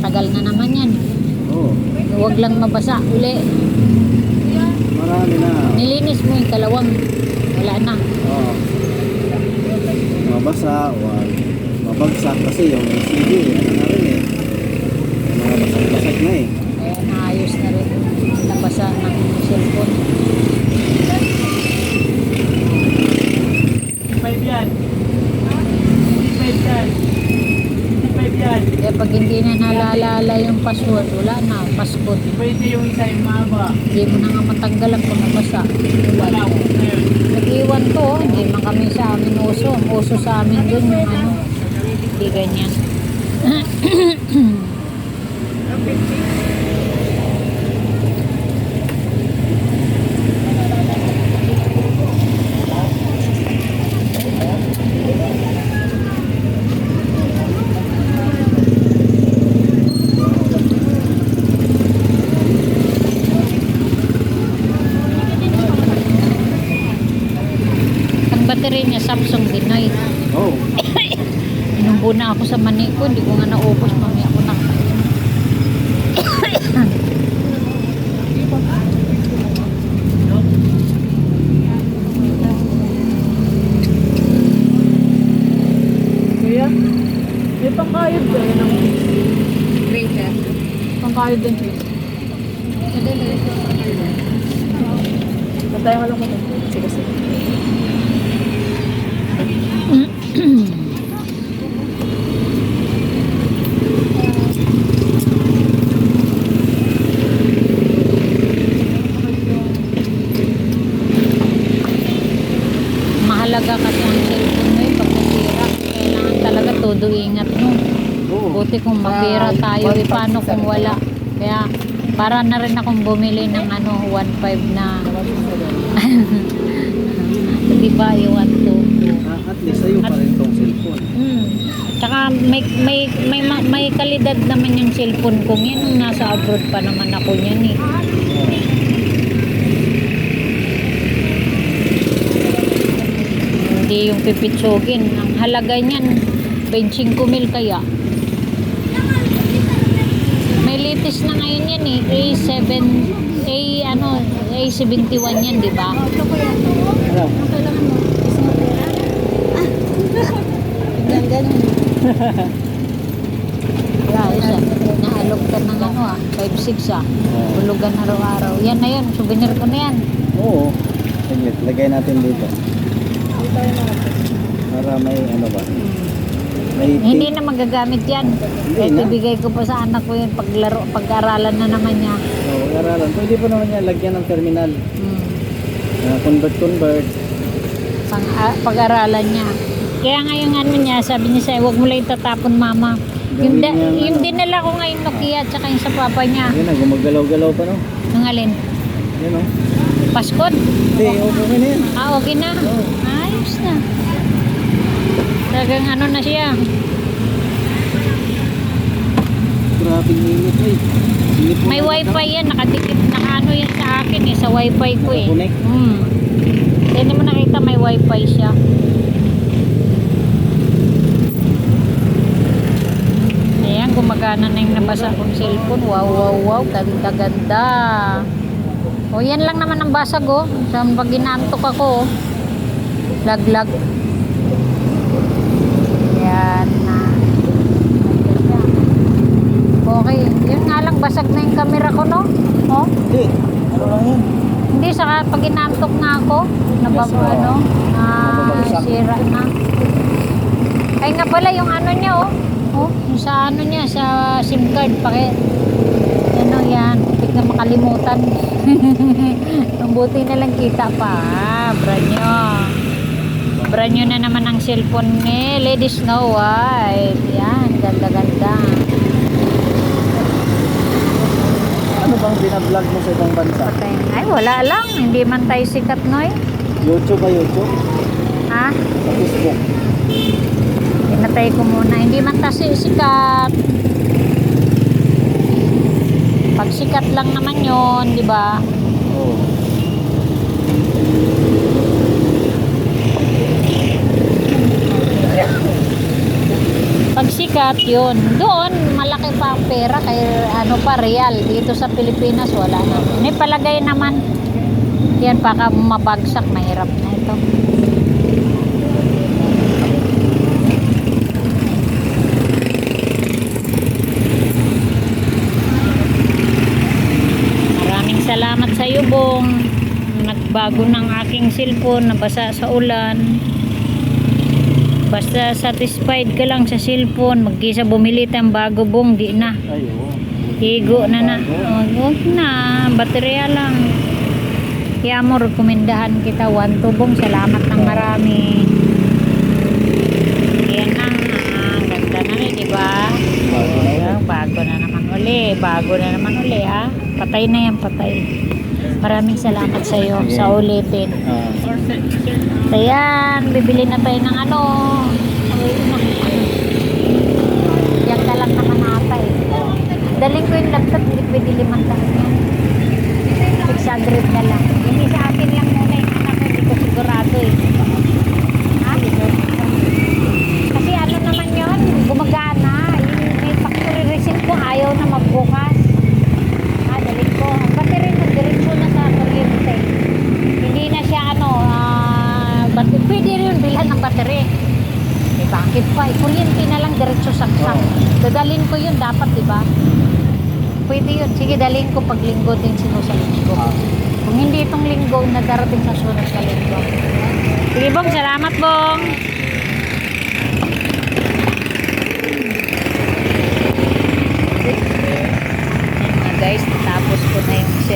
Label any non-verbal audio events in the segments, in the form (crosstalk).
matagal na naman yan. Oo. Huwag lang mabasa uli. Marami na. Nilinis mo yung kalawang. Wala na. Oo. Mabasa, wag. Mabagsak kasi yung CD, ano na rin eh. Mga basag-basag na eh. Kaya naayos na rin. Nabasa ng cellphone. Five yan. Five yan. Kaya pag hindi na nalaalala yung password, wala na. Passcode. Pwede yung isa yung mahaba. Hindi mo na nga matanggalan kung nabasa. Wala ko. Nag-iwan to, oh. hindi man kami sa amin uso. Uso sa amin dun yung ano. Hindi ganyan. (clears throat) Battery niya Samsung din ay. Oo. (coughs) Inumbo na ako sa mani ko, hindi ko nga naubos, mamaya ako nakakain. (coughs) Kuya, may pangkayod ba yun ang Greater. pangkayod din? Pantay mo lang mo. Sige, sige. (clears throat) Mahalaga kasi ang cellphone eh, pag nasira. Kailangan talaga todo ingat. Oo. Buti kung mapira tayo, eh, paano kung wala. Kaya, para na rin akong bumili ng ano, 1.5 na, (laughs) di ba, yung 1.2. Ah, at least sa'yo pa rin tong cellphone. Hmm. Tsaka may, may, may, ma- may kalidad naman yung cellphone yan. Nung nasa abroad pa naman ako niyan eh. Hindi yung pipitsugin. Ang halaga niyan, 25 mil kaya. May latest na ngayon yan eh. A7, A ano, A71 yan, di ba? Ano? Wala, isa. Naalog ka ng ano ah, 5.6 ah. Hulugan araw-araw. Yan na yun, souvenir ko na yan. Oo. Sige, lagay natin dito. Para may ano ba? May Hindi na magagamit yan. Hindi na. ibigay ko pa sa anak ko yun, paglaro, pag-aralan na naman niya. Oo, aralan. Pwede pa naman yan lagyan ng terminal. Hmm. Uh, convert, convert. Pang, ah, pag-aralan niya. Kaya nga yung ano niya, sabi niya sa'yo, huwag mo lang itatapon mama. Yung, da, niyang yung dinala ko ngayon Nokia tsaka yung sa papa niya. Yan na, gumagalaw-galaw pa no? Nung alin? Yan o. Paskod? Hindi, okay na yan. Ah, okay na. Oo. Ayos na. Talagang ano na siya. Grabe init eh. Init mo May wifi yan, nakadikit, nakaano yan sa akin eh, sa wifi ko eh. Nakakonect? Hmm. Hindi mo nakita may wifi siya. Gumagana na yung nabasa kong cellphone. Wow, wow, wow. Ganda, ganda. O, yan lang naman ang basag oh. Sa pag ginantok ako oh. Laglag. Yan na. Okay. Yun nga lang, basag na yung camera ko, no? Oh. Hindi. Ano lang yan? Hindi, saka pag inantok nga ako, nabab, Yes, ano, na Nababagsak. sira na. Ay nga pala, yung ano niya, oh. Oh, sa ano niya, sa SIM card, paki, ano yan, hindi ka makalimutan. (laughs) Ang buti na lang kita pa, ah, brand nyo. Brand nyo na naman ang cellphone ni Lady Snow White. Yan, ganda-ganda. Ano bang binablog mo sa ibang bansa? Patay. Ay, wala lang. Hindi man tayo sikat, Noy. YouTube ba YouTube? Ha? Sa Facebook? Pinatay ko muna. Hindi man kasi sikat. Pag sikat lang naman yon, di ba? Oo. Pag sikat, yun. Doon, malaki pa pera kay ano pa real dito sa Pilipinas wala na. Ni palagay naman yan baka mabagsak mahirap na ito. Maraming salamat sa iyo, Bong. Nagbago ng aking cellphone, nabasa sa ulan. Basta satisfied ka lang sa cellphone, magkisa bumili tayong bago, Bong, di na. Higo na na. Oh, Huwag na, baterya lang. Kaya mo, rekomendahan kita, one to, Bong. Salamat ng marami. Yan na, ah, ganda na rin, di ba? Bago na bago naman uli. Bago na naman uli, ha? Patay na yan, patay. Maraming salamat sa iyo sa ulitin. Ah, Ayan, bibili na tayo ng ano. Yan ka lang naman ata eh. Daling ko yung laptop, hindi pwede limang taon yan. 600 na lang. Hindi sa akin lang muna yung anak ko, hindi ko sigurado eh. Ha? Kasi ano naman yun, gumagana. Yung may factory receipt ko, ayaw na magbukas. Ko. Ang battery na, diretso na sa kuryente. Hindi na siya ano, ah, bat- pwede rin bilhan ng battery. Eh, bakit pa? Eh, kuryente na lang diretso saksak. Dadalhin ko yun dapat, di ba? Pwede yun. Sige, dalhin ko pag linggo din sino sa linggo. ah. Kung hindi itong linggo, na darating sa sunod sa linggo. Sige, Bong. Salamat, Bong. Ayan nga guys, tapos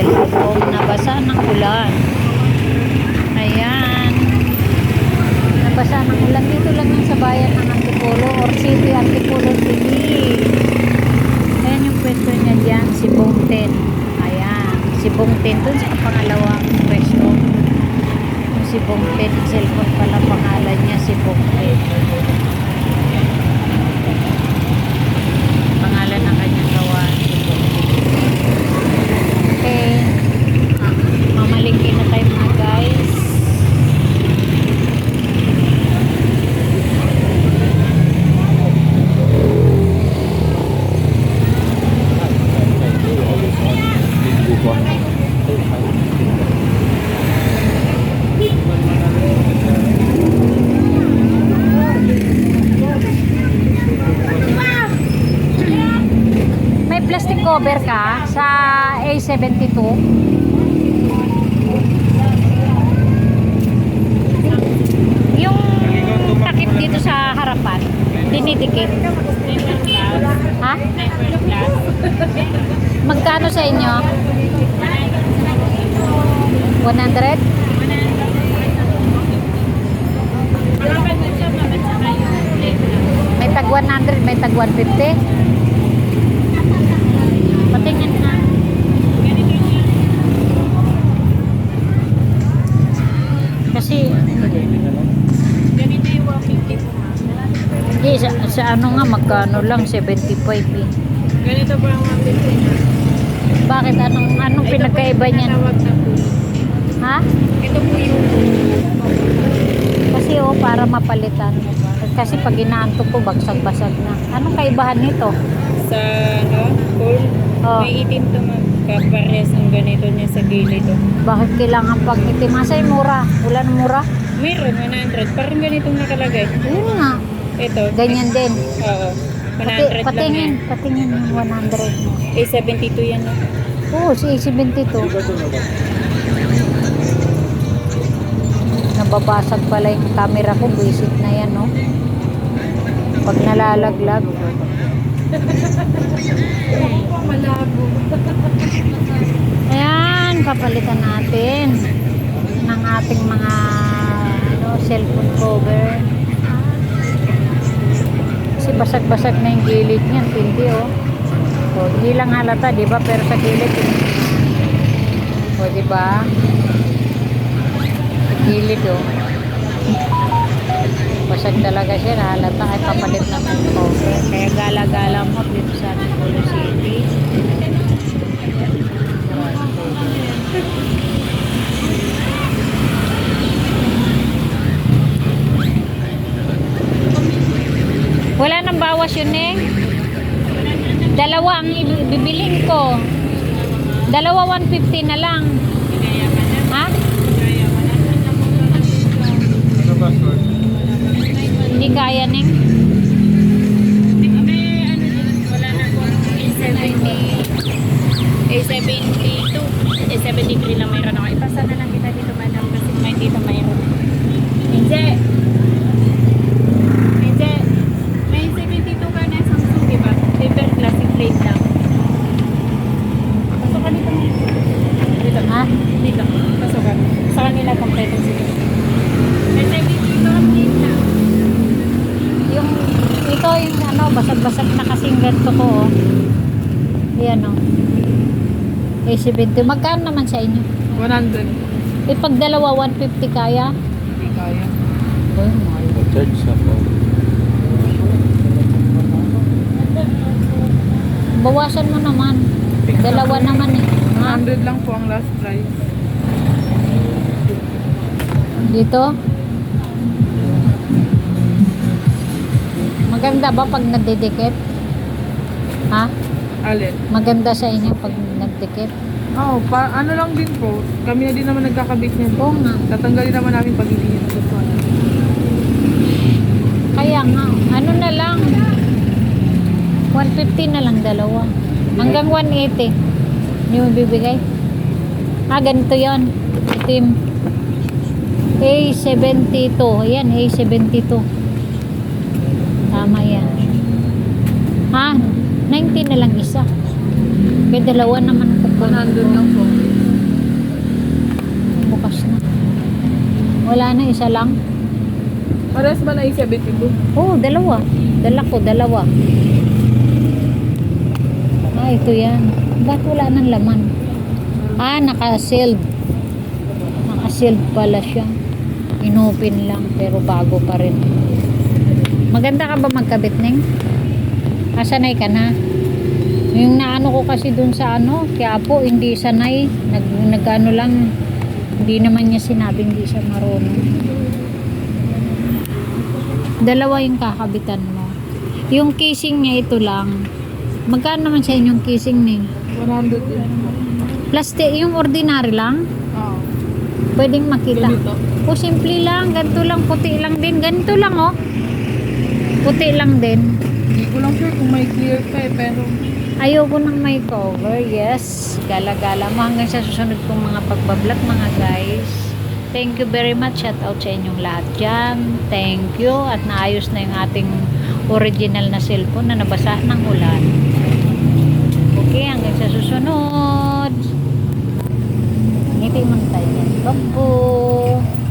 yung ko. Nabasa ng ulan. Ayan. Nabasa ng ulan. Dito lang yan sa bayan ng Antipolo or City, Antipolo City. Ayan yung pwesto niya dyan, si Bongten. Ayan, si Bongten dun sa pangalawang pwesto. Yung si Bongten, cellphone pala pangalan niya, si Bongten. Pangalan ng kanyang gawa, si Bongten. Okay. Mamalingki na tayo mga guys. May plastic cover ka sa A72? Yung takip dito sa harapan, dinidikit. Ha? Magkano sa inyo? 100? May tag 100, may tag 150? Patingin na. Kasi, Ganito yung 150 po ma'am. hindi, sa, ano nga, magkano lang, 75 eh. Ganito po ang 150 na. Bakit? Anong, anong pinagkaiba niyan? Ha? Ito po yung Kasi oh, para mapalitan. Kasi pag inaantok ko, bagsag-basag na. Anong kaibahan nito? sa ano, cool. Oh. May itim to ma'am. Kapares ang ganito niya sa gilid. Oh. Bakit kailangan pag itimasay mura? Wala na mura? Meron, 100. Parang ganitong nakalagay. Yun nga. Ito. Ganyan din. Oo. 100 Pati, lang patingin, yan. patingin yung 100 mo. Eh, 72 yan. Oo, si 72. Nababasag pala yung camera ko. Visit na yan, no? Pag nalalaglag. Malabo. (laughs) Ayan, papalitan natin ng ating mga ano, cellphone cover. Basag-basag na yung gilid niyan, hindi oh. O, hindi lang halata, di ba? Pero sa gilid, eh. O, di ba? Sa gilid, oh. Basag talaga siya, halata ay papalit na ng cover. Kaya gala-gala mo dito sa Antipolo City. Bawas yun eh. Dalawa ang ibi- bibilin ko. Dalawa 150 na lang. Ha? Ano? Hindi kaya ning. A72, A73 lang mayroon ako. Ipasa na lang kita dito, madam, kasi may dito mayroon. Hindi. May 72 ka na Samsung, di ba? Paper classic plate lang. Pasok ka dito. Dito. Ha? Dito. Pasok ka. Sa kanila kompleto sila. May 72 ang plate lang. Yung ito yung ano, basag-basag na kasing ganito ko oh. Yan oh. A70. Magkano naman sa inyo? 100. Eh pag dalawa 150 kaya? Hindi kaya. Oh, mahal. Charge sa po. Bawasan mo naman. Dalawa naman eh. Ha? 100 lang po ang last price. Dito? Maganda ba pag nagdidikit? Ha? Alin? Maganda sa inyo pag nagdikit? Oh, pa, ano lang din po. Kami na din naman nagkakabit niyan. Oo nga. Tatanggalin naman namin pag hindi niya nagustuhan. Kaya nga, ano na lang, 150 na lang dalawa. Hanggang 180. Hindi mo bibigay? Ah, ganito yon Itim. A72. Ayan, A72. Tama yan. Ha? 90 na lang isa. Kaya dalawa naman ang 100 lang po. Bukas na. Wala na, isa lang. Pares ba na A72? Oo, oh, dalawa. Dala ko, dalawa. Ah, ito yan. Ba't wala nang laman? Ah, naka-sealed. Naka-sealed pala siya. Inopen lang, pero bago pa rin. Maganda ka ba magkabit, Neng? Ah, sanay ka na. Yung naano ko kasi dun sa ano, kaya po, hindi sanay. Nag, nag-ano lang, hindi naman niya sinabing hindi siya marunong. Dalawa yung kakabitan mo. Yung casing niya ito lang. Magkano naman sa inyong casing ni? 100 din po. Plastic, yung ordinary lang. Oo. Pwedeng makita. Ganito. O simple lang, ganito lang, puti lang din. Ganito lang oh. Puti lang din. Hindi ko lang sure kung may clear pa eh, pero Ayoko nang may cover. Yes. Gala-gala mo hanggang sa susunod kong mga pagbablog mga guys. Thank you very much. Shout out sa inyong lahat dyan. Thank you. At naayos na yung ating original na cellphone na nabasa ng ulan. Okay, hanggang sa susunod. Ngiti mo na tayo. Bye